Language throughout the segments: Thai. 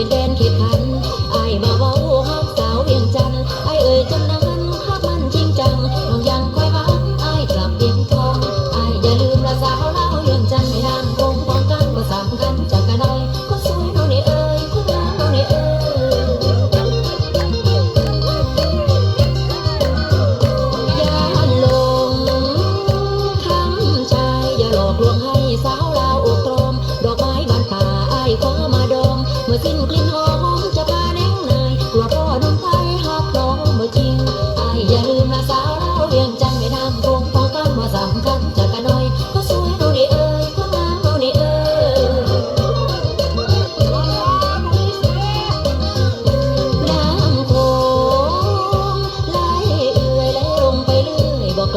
เป็นแฟนคิดพันไอ้บ่าวฮักสาวเวียงจันไอ้เอ่ยจนนั้นฮักมันจริงจังน้องยังคอยมาไอ้กลับเวียงทองไอ้อย่าลืมละสาวเล่าเวียงจันไม่นานคงพ้องกันบ่สามกันจากกันได้ก็สวยน้องนี่เอ่ยคุณน้อน้องนี่เอ่ยอย่าหลงทั้งใจอย่าหลอกลวงให้สาว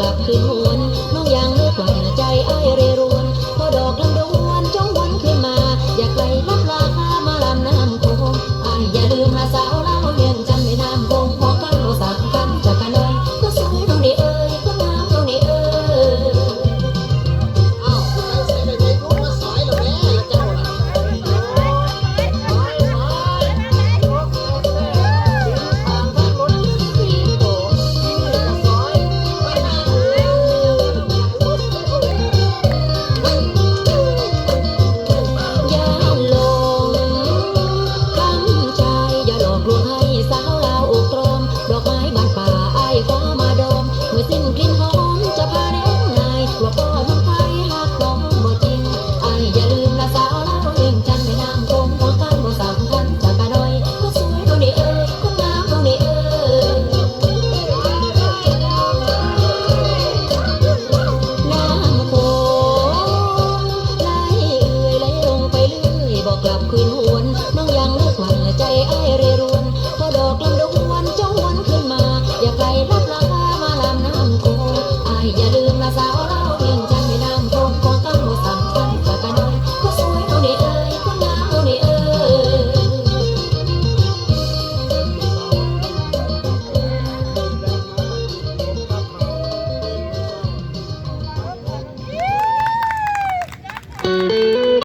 กับคืนวน